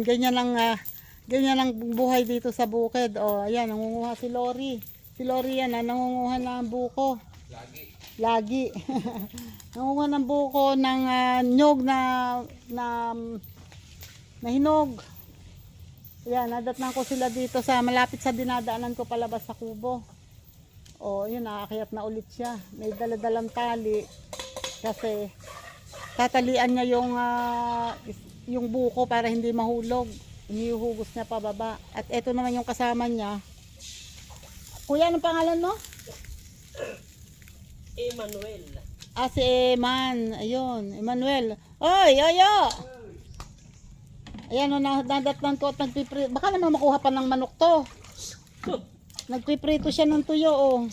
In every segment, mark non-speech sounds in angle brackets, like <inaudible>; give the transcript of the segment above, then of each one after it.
Ayan, ganyan ang ah, ganyan ang buhay dito sa bukid. Oh, ayan, nangunguha si Lori. Si Lori yan, ah, nangunguha ng buko. Lagi. Lagi. <laughs> nangunguha ng buko ng ah, nyog na na na hinog. Ayan, nadatnan ko sila dito sa malapit sa dinadaanan ko palabas sa kubo. Oh, yun, nakakayat na ulit siya. May daladalang tali. Kasi tatalian niya yung is- yung buko para hindi mahulog. Inihuhugos niya pababa. At eto naman yung kasama niya. Kuya, anong pangalan mo? Emmanuel. Ah, si Eman. Ayun, Emmanuel. Oy, oyo! Ayan, o, na- nadatnan ko at nagpiprito. Baka naman makuha pa ng manok to. Nagpiprito siya ng tuyo, oh.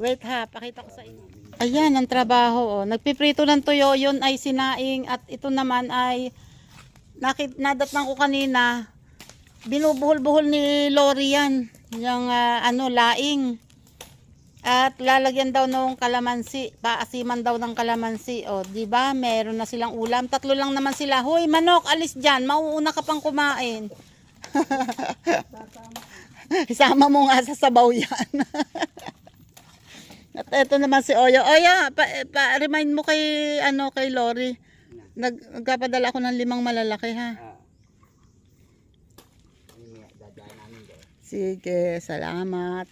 Wait ha, pakita ko sa inyo. Ayan, ang trabaho, oh. Nagpiprito ng tuyo, yun ay sinaing at ito naman ay nakit nadatnan ko kanina. Binubuhol-buhol ni Lori yan. Yung ah, ano, laing. At lalagyan daw ng kalamansi, paasiman daw ng kalamansi. O, di ba? Meron na silang ulam. Tatlo lang naman sila. Hoy, manok, alis diyan. Mauuna ka pang kumain. <laughs> Isama mo nga sa sabaw yan. <laughs> At eto naman si Oyo. Oyo, pa, pa, remind mo kay, ano, kay Lori. Nag, nagpapadala ako ng limang malalaki, ha? Ah. Sige, salamat.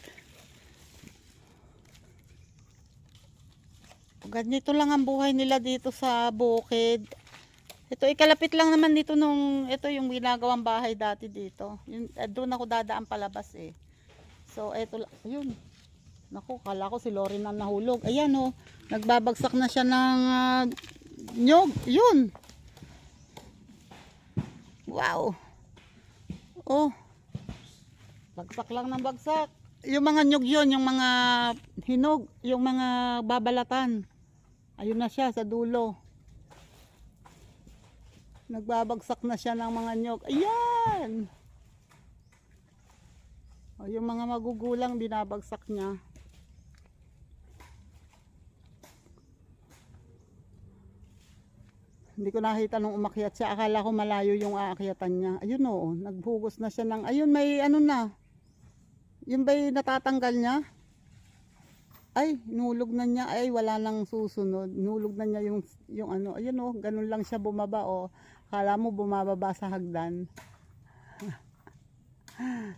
Ganito lang ang buhay nila dito sa bukid. Ito, ikalapit lang naman dito nung, ito yung ginagawang bahay dati dito. Yun, eh, doon ako dadaan palabas eh. So, ito, la- yun. Naku, kala ko si Lori na nahulog. Ayan oh, nagbabagsak na siya ng ah, nyog. Yun. Wow. Oh, Bagsak lang ng bagsak. Yung mga nyug yun, yung mga hinog, yung mga babalatan. Ayun na siya sa dulo. Nagbabagsak na siya ng mga nyog. Ayan! O, yung mga magugulang binabagsak niya. Hindi ko nakita nung umakyat siya. Akala ko malayo yung aakyatan niya. Ayun o, naghugos na siya ng... Ayun, may ano na. Yung ba'y natatanggal niya? Ay, nulog na niya. Ay, wala nang susunod. Nulog na niya yung, yung ano. Ayun o, ganun lang siya bumaba o. Kala mo bumababa sa hagdan. <laughs>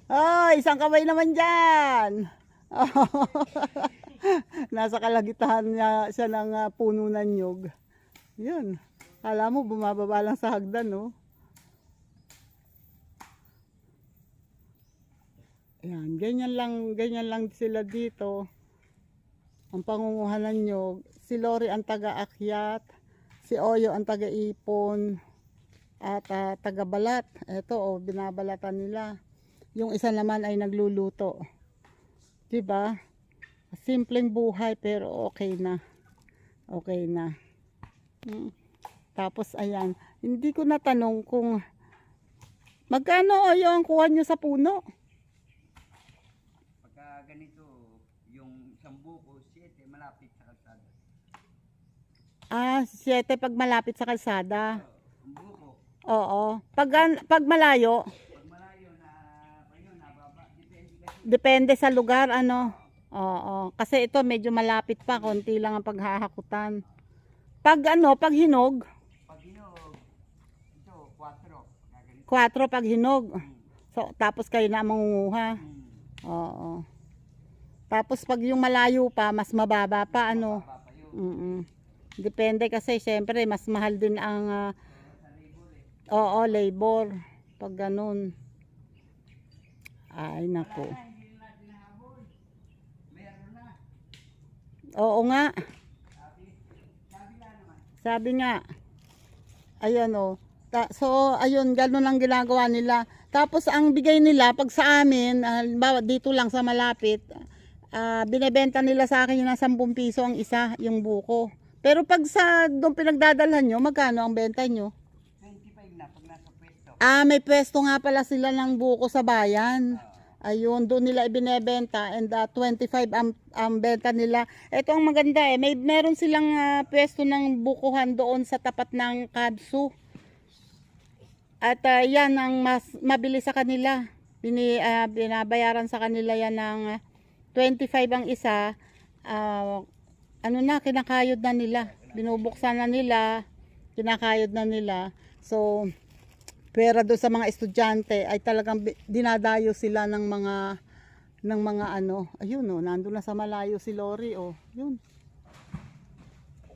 Ay, isang kamay naman dyan. <laughs> Nasa kalagitahan niya siya ng ah, puno ng nyog. Yun. Kala mo bumababa lang sa hagdan, no? Yan, ganyan lang, ganyan lang sila dito. Ang pangunguha ng nyog. Si Lori ang taga-akyat. Si Oyo ang taga-ipon. At ah, taga-balat. Ito, oh, binabalatan nila. Yung isa naman ay nagluluto. 'Di ba? Simpleng buhay pero okay na. Okay na. Mm. Tapos ayan, hindi ko natanong kung magkano o yung kuha nyo sa puno? Pagka ganito, yung isang buko, siyete, malapit sa kalsada. Ah, 7 pag malapit sa kalsada. Ang buko, Oo. Pag, pag malayo, pag malayo na, ayun, nababa, depende kasi. depende sa lugar, ano. Oo. Kasi ito medyo malapit pa, konti lang ang paghahakutan. Pag ano, pag hinog, Pag hinog, ito, 4. Pagka ganito. 4 pag hinog. So, tapos kayo na mangunguha. Oo. Tapos pag yung malayo pa, mas mababa pa, ano. yun. Mm Depende kasi, syempre, mas mahal din ang, eh. oo, labor. Pag ganun. Ay, naku. Ah, hindi na natin nahabol. Meron na. Oo nga. Sabi, nga. Ayan o. Ta- so, ayun, ganun ang ginagawa nila. Tapos, ang bigay nila, pag sa amin, halimbawa dito lang sa malapit, ah, binebenta nila sa akin yung na 10 piso ang isa, yung buko. Pero pag sa doon pinagdadalhan nyo, magkano ang benta nyo? 25 na pag nasa pwesto. Ah, may pwesto nga pala sila ng buko sa bayan. Ayun, doon nila ibinebenta and ah, 25 ang, ang benta nila. Ito ang maganda eh, may meron silang ah, pwesto ng bukuhan doon sa tapat ng Kadsu. At ah, yan ang mas mabili sa kanila. Bini, ah, binabayaran sa kanila yan ng ah, 25 ang isa. Ah, ano na, kinakayod na nila. Binubuksan na nila, kinakayod na nila. So, pera doon sa mga estudyante ay talagang dinadayo sila ng mga ng mga ano, ayun oh, nandun na sa malayo si Lori oh. Yun.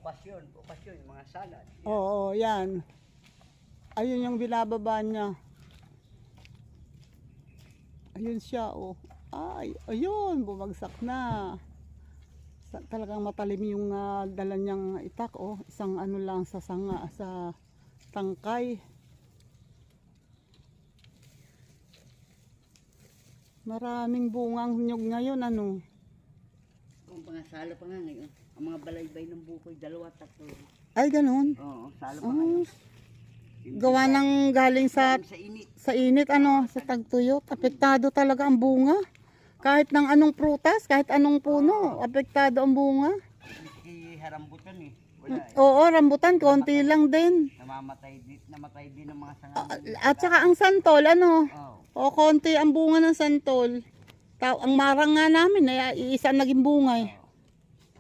Okasyon, okasyon, mga salad. Oo, yan. Ayun yung binababa niya. Ayun siya, oh. Ay, ayun, bumagsak na. Sa, talagang matalim yung ah, dala niyang itak, oh. Isang ano lang sa sanga, sa tangkay. Maraming bungang nyog ngayon, ano. Kung mga salo pa nga ngayon, ang mga balaybay ng bukoy, dalawa, tatlo. Ay, ganun. Oo, salo pa Oh, ngayon. Gawa ng galing sa sa init. sa init ano, sa tagtuyot, apektado talaga ang bunga. Kahit ng anong prutas, kahit anong puno, apektado ang bunga. Harambutan eh. Wala eh. Oo, rambutan, konti lang din. Namamatay din, namatay din ng mga sanga. At saka ang santol, ano, o konti ang bunga ng santol. Ang marang nga namin, ay iisa ang naging bunga eh.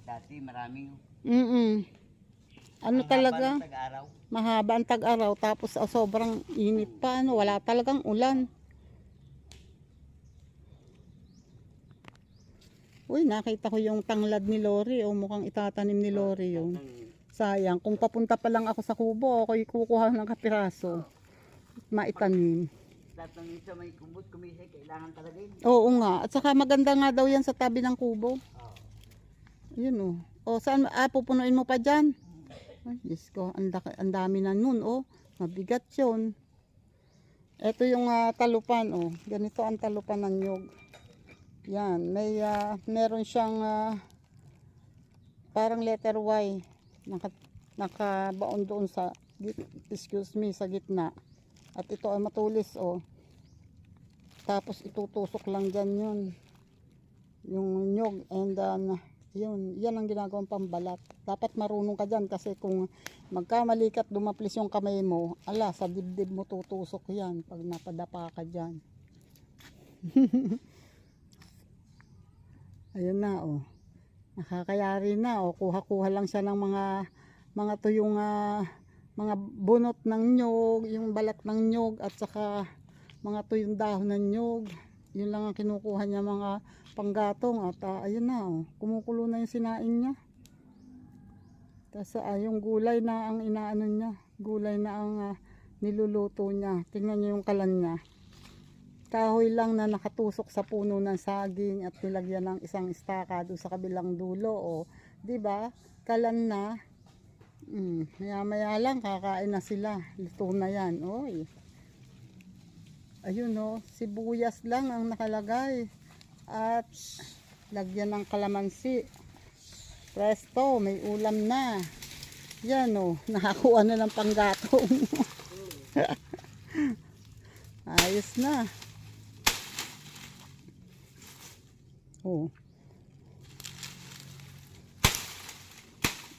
Dati maraming Mm Ano ang haba talaga? tag-araw. Mahaba ang tag-araw, tapos ah, sobrang init pa, ano, wala talagang ulan. Uy, nakita ko yung tanglad ni Lori, o mukhang itatanim ni Lori yun. Ang- Sayang, kung papunta pa lang ako sa kubo, ako kukuha ng kapiraso. Maitanim. Lahat ng isa may kumot, kumisay, kailangan talaga yun. Oo nga, at saka maganda nga daw yan sa tabi ng kubo. Yun o. O saan, ah, pupunuin mo pa dyan? Ay, Diyos ko, ang, ang dami na nun, oh. Mabigat yun. Ito yung ah, talupan, oh. Ganito ang talupan ng nyog. Yan, may, ah, meron siyang, ah, parang letter Y. Naka, nakabaon doon sa, excuse me, sa gitna. At ito ay matulis, oh. Tapos itutusok lang dyan yun. Yung nyog and then, yun, yan ang ginagawang pambalat. Dapat marunong ka dyan kasi kung magkamali ka at dumaplis yung kamay mo, ala, sa dibdib mo tutusok yan pag napadapa ka dyan. <laughs> Ayun na, oh. Nakakayari na, oh. Kuha-kuha lang siya ng mga, mga tuyong, ah, mga bunot ng nyog, yung balat ng nyog, at saka mga tuyong dahon ng nyog. Yun lang ang kinukuha niya mga panggatong at ah, ayun na oh, kumukulo na yung sinaing niya. Tapos ah, yung gulay na ang inaano niya, gulay na ang ah, niluluto niya. Tingnan niyo yung kalan niya. Kahoy lang na nakatusok sa puno ng saging at nilagyan ng isang istaka doon sa kabilang dulo. O, di ba? Kalan na. Mm, maya maya lang kakain na sila. Luto na yan. Oy. Ayun o, sibuyas lang ang nakalagay. At lagyan ng kalamansi. Presto, may ulam na. Yan o, <laughs> nakakuha na ng panggatong. <laughs> Ayos na. Oh.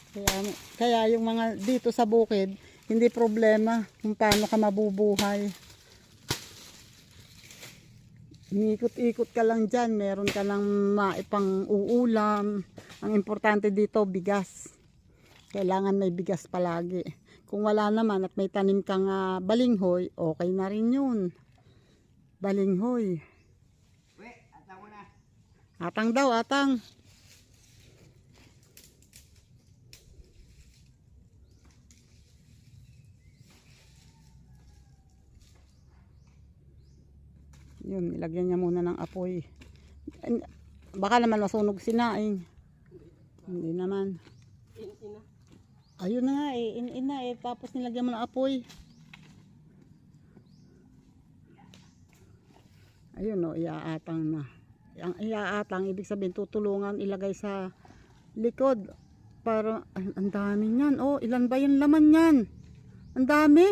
Kaya, kaya yung mga dito sa bukid, hindi problema kung paano ka mabubuhay. Ikot-ikot ka lang dyan, meron ka lang maipang uulam. Ang importante dito, bigas. Kailangan may bigas palagi. Kung wala naman at may tanim kang ah, balinghoy, okay na rin yun. Balinghoy. Atang daw, atang. Yun, ilagyan niya muna ng apoy. Baka naman masunog sinaing. Hindi naman. Ayun na nga eh, in, na eh. Tapos nilagyan mo ng apoy. Ayun o, iaatang na. Ang iaatang, ibig sabihin, tutulungan ilagay sa likod. Para, ang dami niyan. Oh, ilan ba yung laman niyan? Ang dami.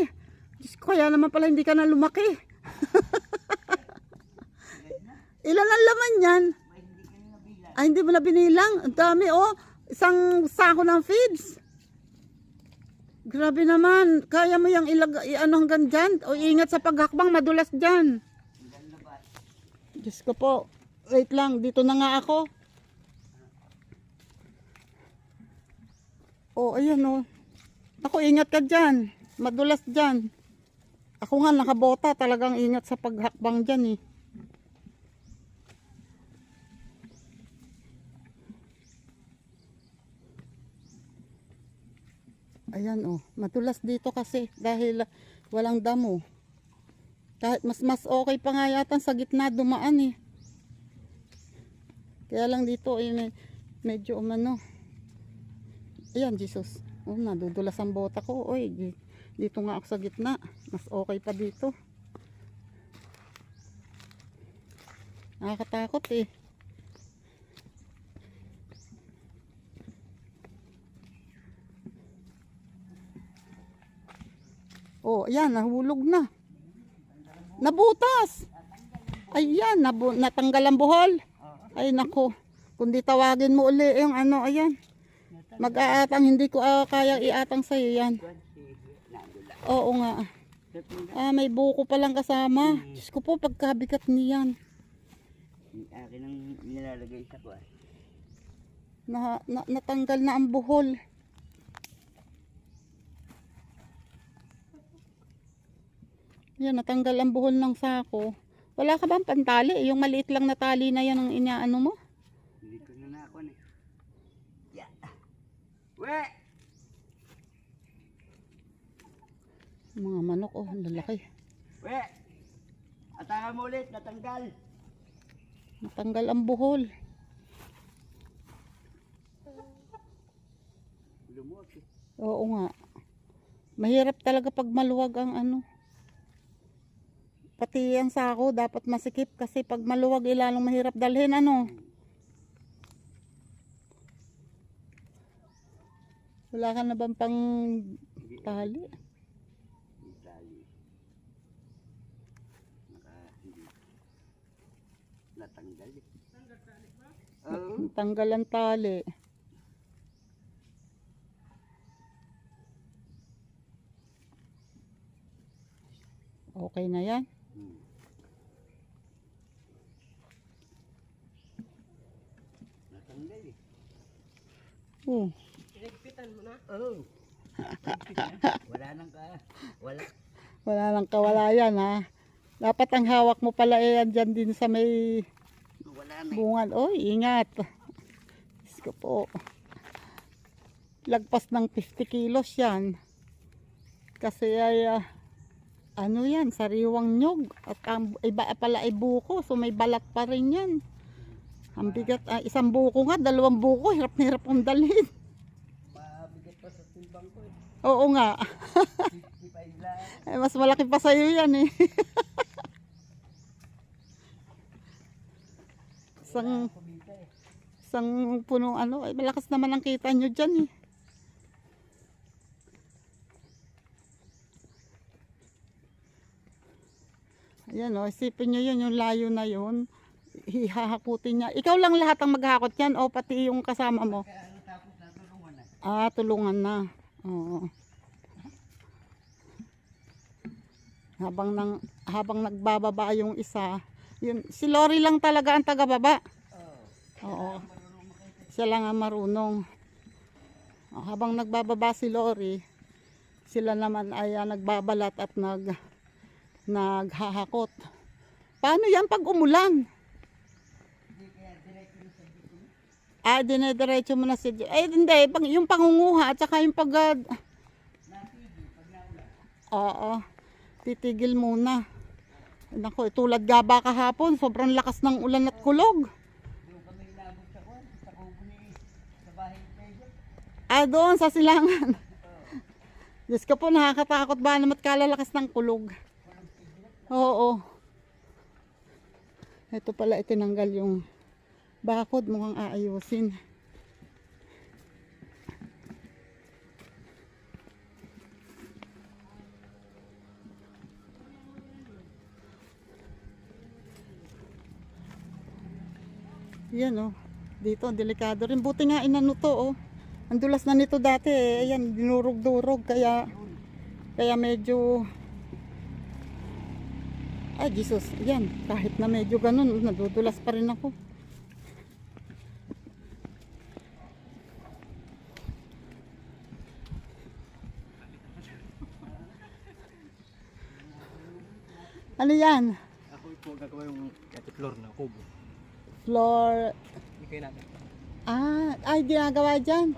Diyos ko, kaya naman pala hindi ka na lumaki. <laughs> ilan ang laman nabilan. Ay, hindi mo na binilang. Ang dami, oh. Isang sako ng feeds. Grabe naman. Kaya mo yung ilag, ano hanggang dyan? O ingat sa paghakbang, madulas dyan. Diyos ko po. Wait lang, dito na nga ako. Oh, ayan oh. Ako, ingat ka dyan. Madulas dyan. Ako nga nakabota, talagang ingat sa paghakbang dyan eh. Ayan oh, madulas dito kasi dahil walang damo. Kahit mas mas okay pa nga yata sa gitna dumaan eh. Kaya lang dito ay may- medyo umano. Ayan, Jesus. Oh, nadudulas ang bota ko. Oy, di- dito nga ako sa gitna. Mas okay pa dito. Nakakatakot eh. Oh, ayan, nahulog na. Nabutas. Ayan, nabu natanggal ang buhol. Ay nako. Kundi tawagin mo uli yung ano, ayan. Mag-aatang, hindi ko ah, kaya iatang sa'yo yan. Oo nga. Ah, may buko palang kasama. Diyos ko po, pagkabigat niyan. Akin ang nilalagay sa kwan. Na, na, natanggal na ang buhol. Yan, natanggal ang buhol ng sako. Wala ka bang pantali? Yung maliit lang na tali na yan ang inaano mo? Hindi ko na nakon eh. Yeah. We! Mga manok, oh, lalaki. We! Ataka mo ulit, natanggal. Natanggal ang buhol. Lumot eh. Oo nga. Mahirap talaga pag maluwag ang ano. Pati ang sako dapat masikip kasi pag maluwag ilalong mahirap dalhin ano. Wala ka na bang pang tali? Natanggal. Tanggal ang tali. Okay na yan. Hmm. Natanggal eh. Oh. Oo. Wala nang ka. Wala. Wala nang kawalayan ha. Dapat ang hawak mo pala eh dyan din sa may na. bungan. Oy, ingat. Diyos ko po. Lagpas ng 50 kilos yan. Kasi ay ah, ano yan, sariwang nyog. At ang iba pala ay buko. So may balat pa rin yan. Ang bigat, ah, isang buko nga, dalawang buko, hirap na hirap kong dalhin. Mabigat pa sa timbang ko eh. Oo nga. 55 lang. Ay, mas malaki pa sa'yo yan eh. isang, eh. isang punong ano, ay malakas naman ang kita nyo dyan eh. Ayan o, isipin nyo yun, yung layo na yun. Hihahakutin niya. Ikaw lang lahat ang maghakot yan o pati yung kasama mo. Ah, tulungan na. Oo. Habang nang habang nagbababa yung isa, yun si Lori lang talaga ang tagababa. Oo. Siya lang ang marunong. Ah, Habang nagbababa si Lori, sila naman ay ah, nagbabalat at nag naghahakot. Paano yan pag umulan? Hindi kaya diretso na sa dito. Ah, dinediretso mo na si... Eh, hindi. Yung pangunguha at saka yung pag... naulan. Oo. Titigil muna. Nako, eh, tulad nga ba kahapon, sobrang lakas ng ulan at kulog. Ah, doon sa silangan. <laughs> Diyos ko po, nakakatakot ba naman kalalakas ng kulog. Oo. Ito pala, itinanggal yung bakod. Mukhang aayusin. Yan oh. Dito, delikado rin. Buti nga inano to oh. Ang dulas na nito dati eh. Ayan, dinurog-durog. Kaya, kaya medyo... Ay, Jesus. Ayan, kahit na medyo ganun, nadudulas pa rin ako. Ano yan? Ako po gagawa yung kati floor na kubo. Floor... Hindi kayo natin. Ah, ay, ginagawa dyan.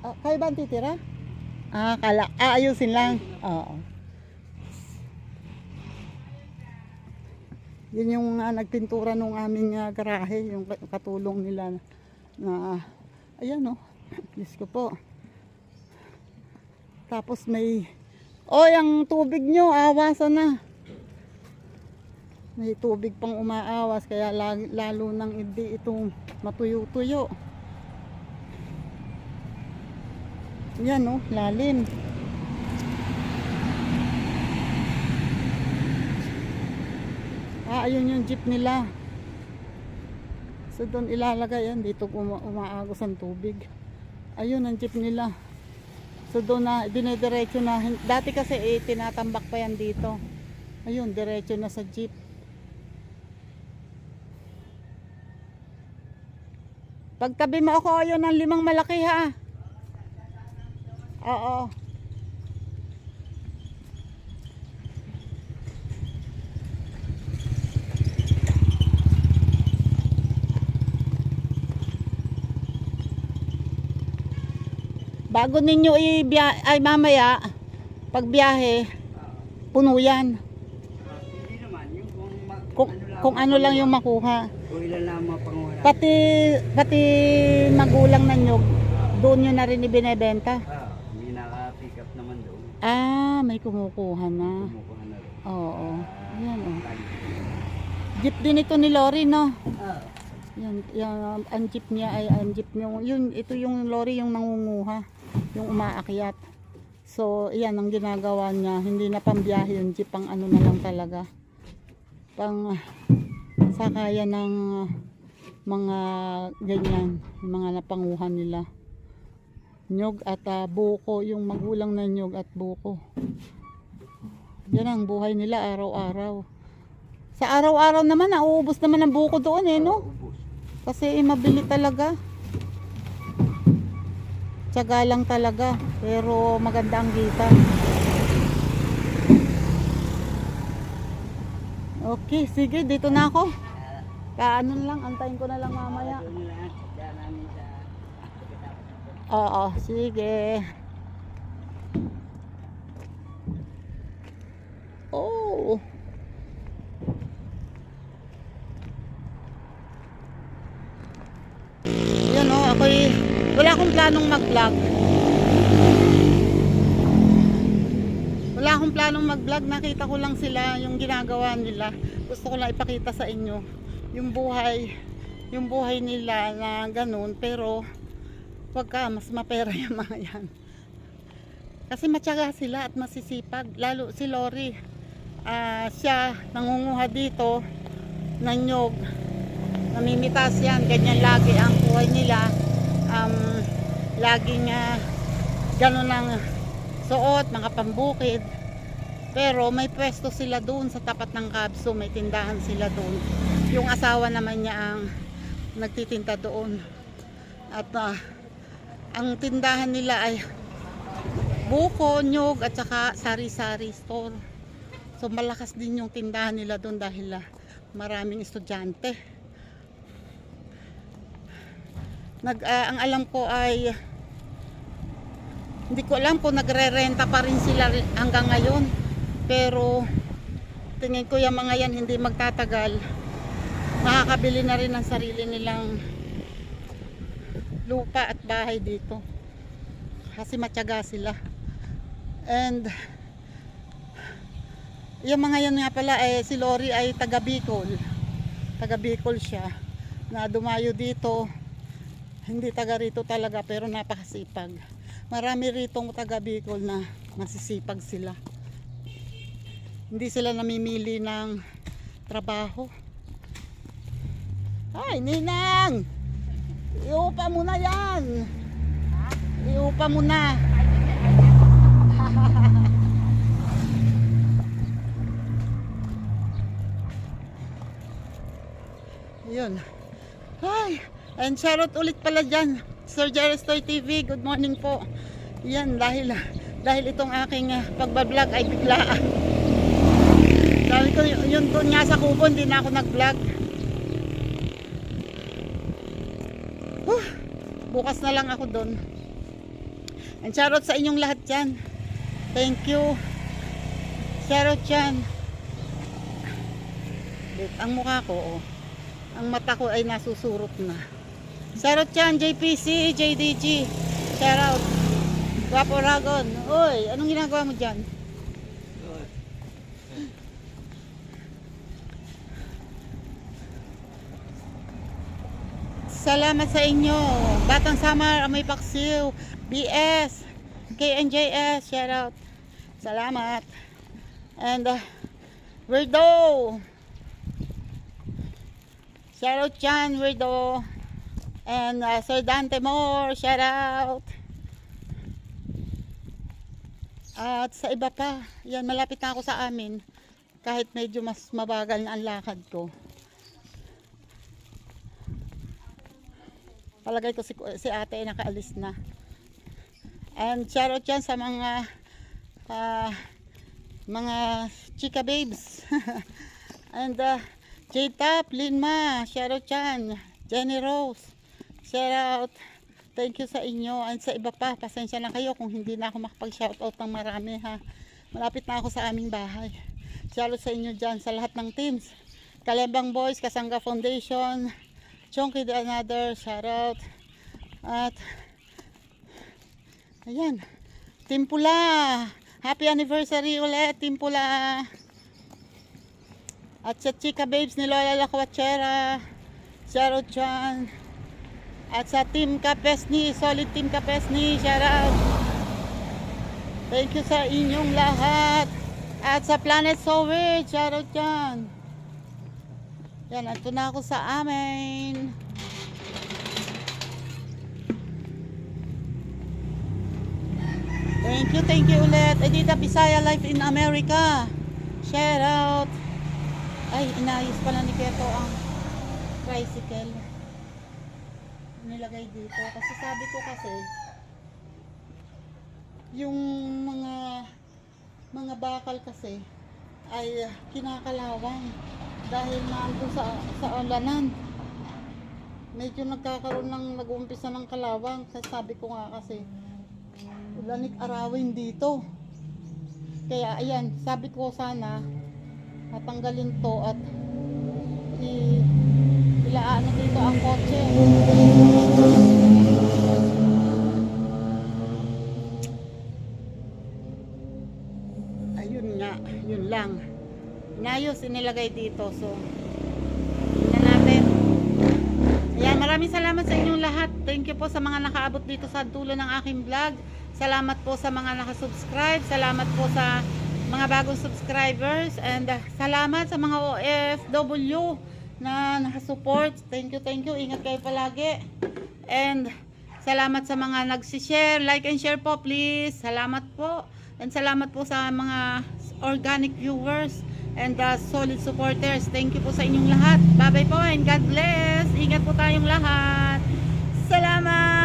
Ah, kayo ba ang titira? Ah, kala. Ah, ayusin lang. Oo. Yun yung ah, nagpintura nung aming ah, garahe, yung ka- katulong nila na, ayan oh, <clears throat> Diyos ko po. Tapos may, oh, yung tubig nyo, awasan na. May tubig pang umaawas, kaya lalo nang hindi itong matuyo-tuyo. Yan oh, lalim. Ah, ayun yung jeep nila. So doon ilalagay yan, dito uma umaagos ang tubig. Ayun ang jeep nila. So doon na, dinediretso na. Dati kasi eh, tinatambak pa yan dito. Ayun, diretso na sa jeep. Pagtabi mo ako ayun ng limang malaki ha. Oo. Bago ninyo ibiya ay mamaya pagbiyahe puno yan. Kung, Kung, kung ano lang yung makuha. Kung ilan lang mga panguha. Pati pati magulang na nyog doon nyo na rin ibinebenta. Ah, may naka-pick up naman doon. Ah, may kumukuha na. Kumukuha na rin. Oo. Yan oh. Lagi. Jeep din ito ni Lori, no? Ah, Yan, yan ang jeep niya ay ang jeep niya. Yun, ito yung lorry yung nangunguha, yung umaakyat. So, yan ang ginagawa niya. Hindi na pambiyahe yung jeep, pang ano na lang talaga. Pang sakayan ng ah, mga ganyan, mga napanguhan nila. Nyog at ah, buko, yung magulang na nyog at buko. Yan ang buhay nila araw-araw. Sa araw-araw naman, nauubos naman ang buko doon eh, no? Kasi eh, mabili talaga. Tiyaga lang talaga. Pero maganda ang kita. Okay, sige. Dito na ako. Kaano lang. Antayin ko na lang mamaya. Oo, sige. Oh. Yun oh, ako'y wala akong planong mag-vlog. Wala akong planong mag-vlog, nakita ko lang sila yung ginagawa nila. Gusto ko lang ipakita sa inyo yung buhay, yung buhay nila na ganun, pero wag ka, mas mapera <laughs> yung mga yan. Kasi matyaga sila at masisipag, lalo si Lori. Ah, siya nangunguha dito ng nyog. Namimitas yan, ganyan lagi ang buhay nila. Um, laging uh, ganun ang suot, mga pambukid. Pero may pwesto sila doon sa tapat ng Kabso, may tindahan sila doon. Yung asawa naman niya ang nagtitinda doon. At ah, ang tindahan nila ay buko, nyog at saka sari-sari store. So malakas din yung tindahan nila doon dahil ah, maraming estudyante. Nag, ah, ang alam ko ay hindi ko alam kung nagre-renta pa rin sila hanggang ngayon. Pero tingin ko yung mga yan hindi magtatagal. Makakabili na rin ng sarili nilang lupa at bahay dito. Kasi matyaga sila. And yung mga yan nga pala eh, si Lori ay taga Bicol. Taga Bicol siya. Na dumayo dito. Hindi taga rito talaga pero napakasipag. Marami ritong taga Bicol na masisipag sila. Hindi sila namimili ng trabaho. Ay, Ninang! Iupa mo na yan! Iupa mo na. <laughs> Yun. Ay, and shoutout ulit pala dyan. Sir Jerestoy TV, good morning po. Yan, dahil dahil itong aking uh, pagbablog ay biglaan. Sabi ko, yun doon nga sa kubo, hindi na ako nag-vlog. Huh, bukas na lang ako doon. And shoutout sa inyong lahat dyan. Thank you. Shoutout dyan. Ang mukha ko, oh. Ang mata ko ay nasusurot na. Shoutout dyan, JPC, JDG. Shoutout. Guapo Ragon. Uy, anong ginagawa mo dyan? Salamat sa inyo. Batang Samar, Amoy Paksiw, BS, KNJS, shout out. Salamat. And uh, Weirdo. Shout out Chan, Weirdo. And uh, Sir Dante Moore, shout out. At sa iba pa, yan malapit na ako sa amin. Kahit medyo mas mabagal na ang lakad ko. Palagay ko si, si ate nakaalis na. And shoutout yan sa mga ah, mga chika babes. <laughs> And uh, J-Tap, Linma, shoutout yan. Jenny Rose, shoutout. Thank you sa inyo. And sa iba pa, pasensya na kayo kung hindi na ako makapag-shoutout ng marami ha. Malapit na ako sa aming bahay. Shoutout sa inyo dyan, sa lahat ng teams. Kalembang Boys, Kasangga Foundation, Chonky the Another, shout out. At, ayan, Team Pula. Happy anniversary ulit, Team Pula. At sa Chika Babes ni Lola Lakwachera, shout out dyan. At sa Team Kapesni, Solid Team Kapesni, shout out. Thank you sa inyong lahat. At sa Planet So Weird, shout out dyan. Yan, ito na ako sa amin. Thank you, thank you ulit. Edita Bisaya Life in America. Shout out. Ay, inayos pala ni Keto ang tricycle. Nilagay dito. Kasi sabi ko kasi, yung mga mga bakal kasi ay kinakalawang dahil nandun sa, sa ulanan. Medyo nagkakaroon ng nag-uumpisa ng kalawang. Kasi sabi ko nga kasi, ulanik arawin dito. Kaya ayan, sabi ko sana, matanggalin to at i ilaano dito ang kotse. Inayos, inilagay dito. So, tingnan natin. Ayan, maraming salamat sa inyong lahat. Thank you po sa mga nakaabot dito sa dulo ng aking vlog. Salamat po sa mga nakasubscribe. Salamat po sa mga bagong subscribers. And uh, salamat sa mga OFW na nakasupport. Thank you, thank you. Ingat kayo palagi. And salamat sa mga nagsishare. Like and share po, please. Salamat po. And salamat po sa mga organic viewers and the solid supporters. Thank you po sa inyong lahat. Bye-bye po and God bless. Ingat po tayong lahat. Salamat!